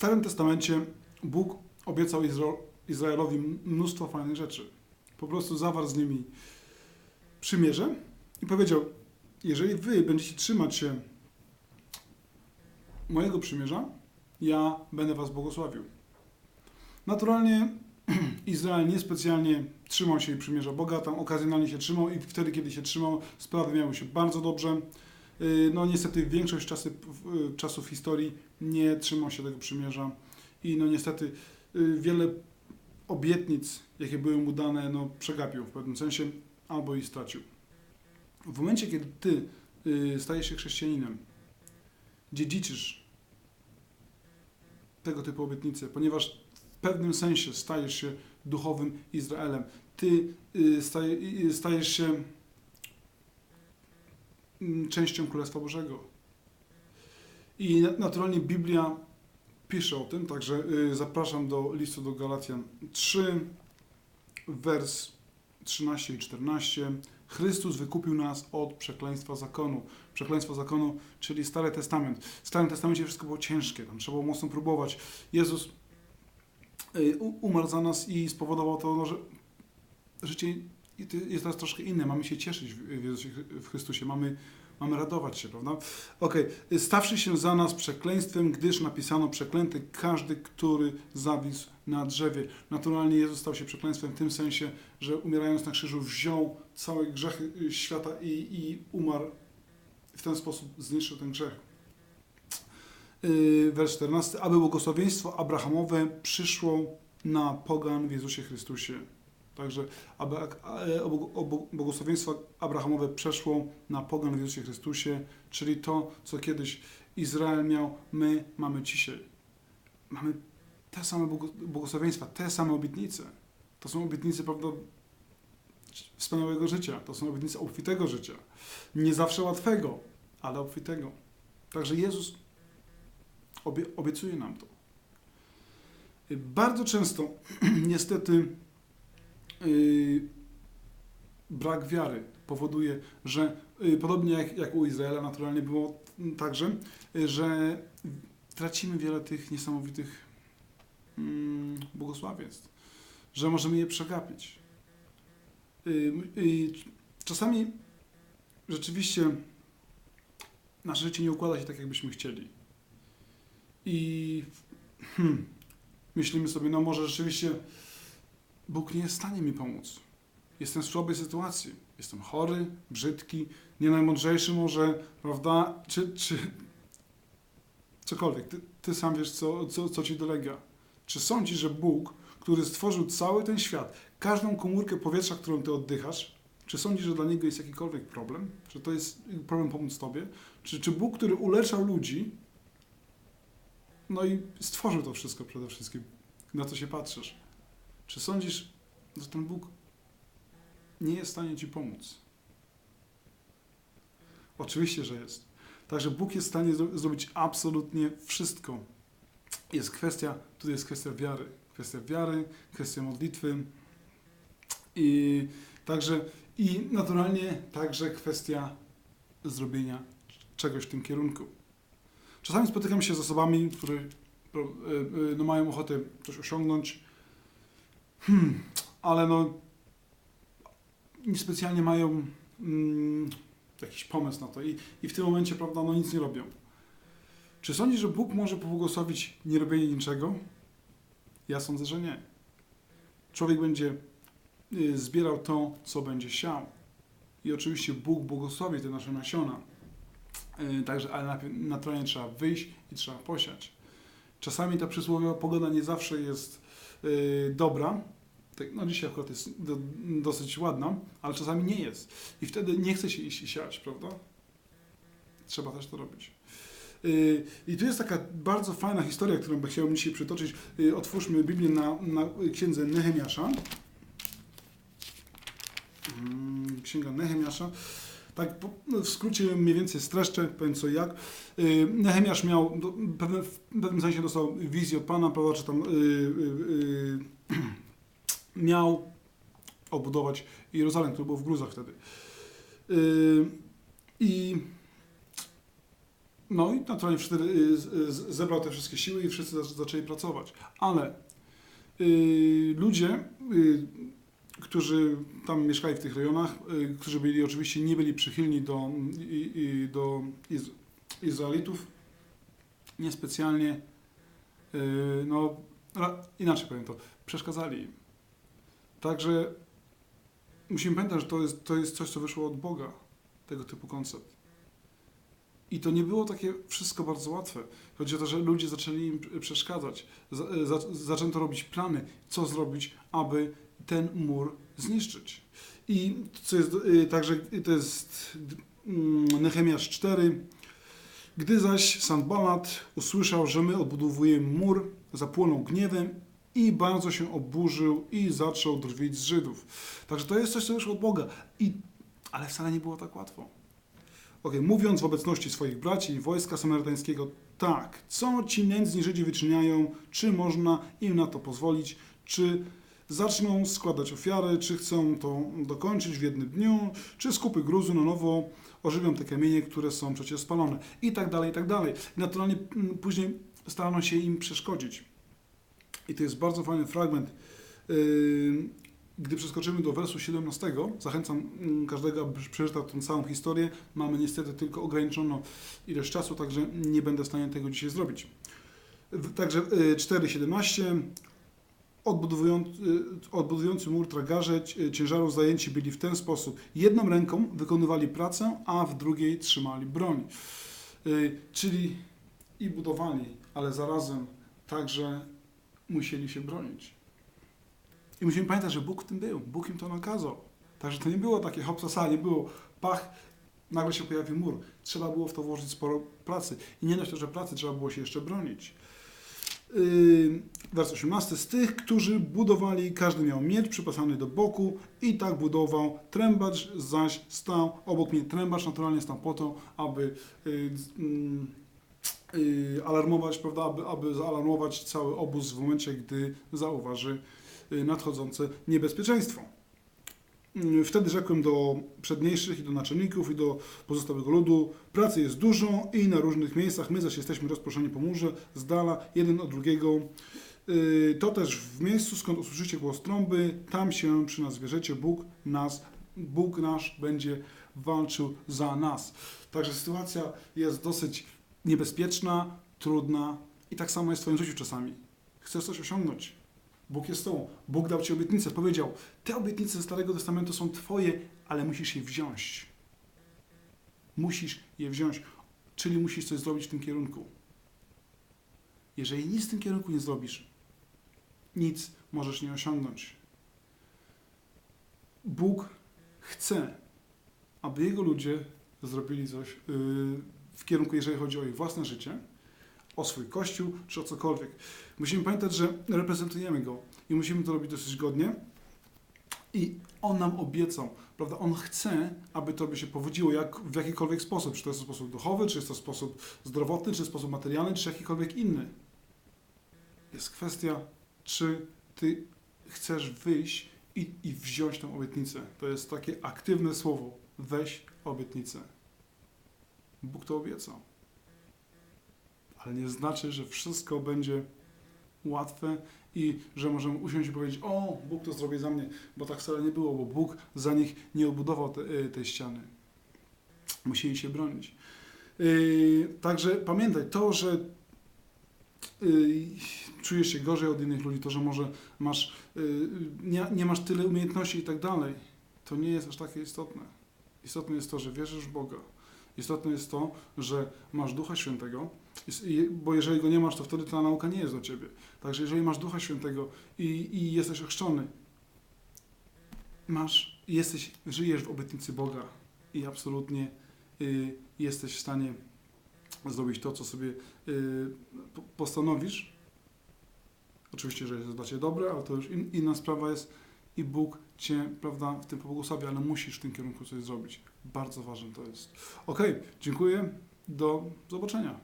Starym Testamencie Bóg obiecał Izra- Izraelowi mnóstwo fajnych rzeczy. Po prostu zawarł z nimi przymierze i powiedział: Jeżeli wy będziecie trzymać się mojego przymierza, ja będę was błogosławił. Naturalnie Izrael niespecjalnie trzymał się przymierza Boga, tam okazjonalnie się trzymał i wtedy, kiedy się trzymał, sprawy miały się bardzo dobrze. Yy, No niestety większość czasy, w- czasów historii nie trzymał się tego przymierza i no niestety yy, wiele obietnic, jakie były mu dane, no przegapił w pewnym sensie albo i stracił. W momencie, kiedy ty stajesz się chrześcijaninem, dziedziczysz tego typu obietnice, ponieważ w pewnym sensie stajesz się duchowym Izraelem. Ty y, staje, y, stajesz się częścią Królestwa Bożego. I na- naturalnie Biblia pisze o tym, także y, zapraszam do listu do Galacjan 3, wers 13 i 14. Chrystus wykupił nas od przekleństwa zakonu. Przekleństwo zakonu, czyli Stary Testament. W Starym Testamencie wszystko było ciężkie, tam trzeba było mocno próbować. Jezus y, umarł za nas i spowodował to, no, że życie jest teraz troszkę inne. Mamy się cieszyć w Jezusie, w Chrystusie, mamy, mamy radować się, prawda? Okej, stawszy się za nas przekleństwem, gdyż napisano przeklęty każdy, który zawisł na drzewie. Naturalnie Jezus stał się przekleństwem w tym sensie, że umierając na krzyżu wziął całe grzechy y, świata i, i umarł w ten sposób zniszczył ten grzech. Yy, Wers 14. Aby błogosławieństwo Abrahamowe przyszło na pogan w Jezusie Chrystusie. Także, aby e, błogosławieństwo Abrahamowe przeszło na pogan w Jezusie Chrystusie, czyli to, co kiedyś Izrael miał, my mamy dzisiaj. Mamy te same błogo- błogosławieństwa, te same obietnice. To są obietnice, prawda, wspaniałego życia. To są obietnice obfitego życia. Nie zawsze łatwego, ale obfitego. Także Jezus obie, obiecuje nam to. Bardzo często, niestety, yy, brak wiary powoduje, że yy, podobnie jak, jak u Izraela naturalnie było także, yy, że tracimy wiele tych niesamowitych mm, błogosławieństw, że możemy je przegapić. Yy, yy, czasami rzeczywiście nasze życie nie układa się tak, jakbyśmy chcieli. I hmm, myślimy sobie, no może rzeczywiście Bóg nie jest w stanie mi pomóc. Jestem w słabej sytuacji. Jestem chory, brzydki, nie najmądrzejszy może, prawda? Czy, czy cokolwiek. Ty, ty sam wiesz, co, co, co ci dolega. Czy sądzisz, że Bóg, który stworzył cały ten świat, każdą komórkę powietrza, którą ty oddychasz, czy sądzisz, że dla niego jest jakikolwiek problem? Czy to jest problem pomóc tobie? Czy, czy Bóg, który uleczał ludzi, no i stworzył to wszystko przede wszystkim, na co się patrzysz? Czy sądzisz, że ten Bóg nie jest w stanie ci pomóc? Oczywiście, że jest. Także Bóg jest w stanie zro- zrobić absolutnie wszystko. Jest kwestia, tutaj jest kwestia wiary. Kwestia wiary, kwestia modlitwy i także i naturalnie także kwestia zrobienia czegoś w tym kierunku. Czasami spotykam się z osobami, które y, y, no, mają ochotę coś osiągnąć, hmm, ale no niespecjalnie mają mm, jakiś pomysł na to i, i w tym momencie, prawda, no nic nie robią. Czy sądzisz, że Bóg może pobłogosławić nie robienie niczego? Ja sądzę, że nie. Człowiek będzie y, zbierał to, co będzie siał. I oczywiście Bóg błogosławi te nasze nasiona. Y, Także, ale najpierw naturalnie trzeba wyjść i trzeba posiać. Czasami ta przysłowiowa pogoda nie zawsze jest y, dobra. No dzisiaj akurat jest do, dosyć ładna, ale czasami nie jest. I wtedy nie chce się iść i siać, prawda? Trzeba też to robić. Y, I tu jest taka bardzo fajna historia, którą chciałbym dzisiaj przytoczyć. Y, Otwórzmy Biblię na, na księdze Nehemiasza. Mm, Księga Nehemiasza. Tak no w skrócie mniej więcej streszczę, powiem co jak. Y, Nehemiasz miał, w pewnym sensie dostał wizję od Pana, prawda, czy tam y, y, y, miał obudować Jerozolem, który był w gruzach wtedy. Y, I No i naturalnie y, z- zebrał te wszystkie siły i wszyscy zac- zaczęli pracować. Ale y, ludzie, którzy tam mieszkali w tych rejonach, którzy byli oczywiście nie byli przychylni do, do Iz Izraelitów, niespecjalnie, no inaczej powiem to, przeszkadzali im. Także musimy pamiętać, że to jest, to jest coś, co wyszło od Boga, tego typu koncept. I to nie było takie wszystko bardzo łatwe. Chodzi o to, że ludzie zaczęli im przeszkadzać. Za, za, zaczęto robić plany, co zrobić, aby ten mur zniszczyć. I co jest, y, także to jest mm, Nehemiasz 4. Gdy zaś Sanballat usłyszał, że my odbudowujemy mur, zapłonął gniewem i bardzo się oburzył i zaczął drwić z Żydów. Także to jest coś, co wyszło od Boga. I, ale wcale nie było tak łatwo. Ok, mówiąc w obecności swoich braci i wojska samarytańskiego, tak, co ci nędzni Żydzi wyczyniają, czy można im na to pozwolić, czy zaczną składać ofiary, czy chcą to dokończyć w jednym dniu, czy skupy gruzu na nowo ożywią te kamienie, które są przecież spalone i tak dalej, i tak dalej. Naturalnie mm, później starano się im przeszkodzić. I to jest bardzo fajny fragment. Yy, Gdy przeskoczymy do wersu 17, zachęcam mm, każdego, aby przeczytał tę całą historię. Mamy niestety tylko ograniczoną ilość czasu, także nie będę w stanie tego dzisiaj zrobić. Także y, 4,17 Odbudowujący, y, odbudowujący mur tragarze ci- ciężarów zajęci byli w ten sposób. Jedną ręką wykonywali pracę, a w drugiej trzymali broń. Czyli i budowali, ale zarazem także musieli się bronić. I musimy pamiętać, że Bóg w tym był. Bóg im to nakazał. Także to nie było takie hopsasa, nie było pach, nagle się pojawił mur. Trzeba było w to włożyć sporo pracy. I nie dość, że pracy trzeba było się jeszcze bronić. Yy, Wers 18. Z tych, którzy budowali, każdy miał miecz przypasany do boku i tak budował. Trębacz zaś stał obok mnie. Trębacz naturalnie stał po to, aby yy, yy, alarmować, prawda, aby, aby zaalarmować cały obóz w momencie, gdy zauważy yy, nadchodzące niebezpieczeństwo. Yy, Wtedy rzekłem do przedniejszych i do naczelników i do pozostałego ludu, pracy jest dużo i na różnych miejscach, my zaś jesteśmy rozproszeni po murze, z dala, jeden od drugiego. To też w miejscu, skąd usłyszycie głos trąby, tam się przy nas wierzycie, Bóg nas, Bóg nasz będzie walczył za nas. Także sytuacja jest dosyć niebezpieczna, trudna i tak samo jest w Twoim życiu czasami. Chcesz coś osiągnąć. Bóg jest Tobą. Bóg dał Ci obietnicę. Powiedział, te obietnice ze Starego Testamentu są Twoje, ale musisz je wziąć. Musisz je wziąć, czyli musisz coś zrobić w tym kierunku. Jeżeli nic w tym kierunku nie zrobisz, nic możesz nie osiągnąć. Bóg chce, aby Jego ludzie zrobili coś yy, w kierunku, jeżeli chodzi o ich własne życie, o swój kościół, czy o cokolwiek. Musimy pamiętać, że reprezentujemy Go i musimy to robić dosyć godnie. I On nam obiecał, prawda? On chce, aby to by się powodziło jak, w jakikolwiek sposób. Czy to jest sposób duchowy, czy jest to sposób zdrowotny, czy sposób materialny, czy jakikolwiek inny. Jest kwestia, czy Ty chcesz wyjść i, i wziąć tę obietnicę. To jest takie aktywne słowo. Weź obietnicę. Bóg to obiecał. Ale nie znaczy, że wszystko będzie łatwe i że możemy usiąść i powiedzieć: O, Bóg to zrobi za mnie, bo tak wcale nie było, bo Bóg za nich nie obudował te, y, tej ściany. Musieli się bronić. Yy, także pamiętaj, to, że yy, czujesz się gorzej od innych ludzi, to, że może masz, yy, nie, nie masz tyle umiejętności i tak dalej, to nie jest aż takie istotne. Istotne jest to, że wierzysz w Boga. Istotne jest to, że masz Ducha Świętego, bo jeżeli go nie masz, to wtedy ta nauka nie jest do ciebie. Także jeżeli masz Ducha Świętego i, i jesteś ochrzczony, masz, jesteś, żyjesz w obietnicy Boga i absolutnie y, jesteś w stanie zrobić to, co sobie y, po- postanowisz. Oczywiście, że jest dla Ciebie dobre, ale to już in, inna sprawa jest i Bóg Cię, prawda, w tym pobłogosławi, ale musisz w tym kierunku coś zrobić. Bardzo ważne to jest. Ok, dziękuję. Do zobaczenia.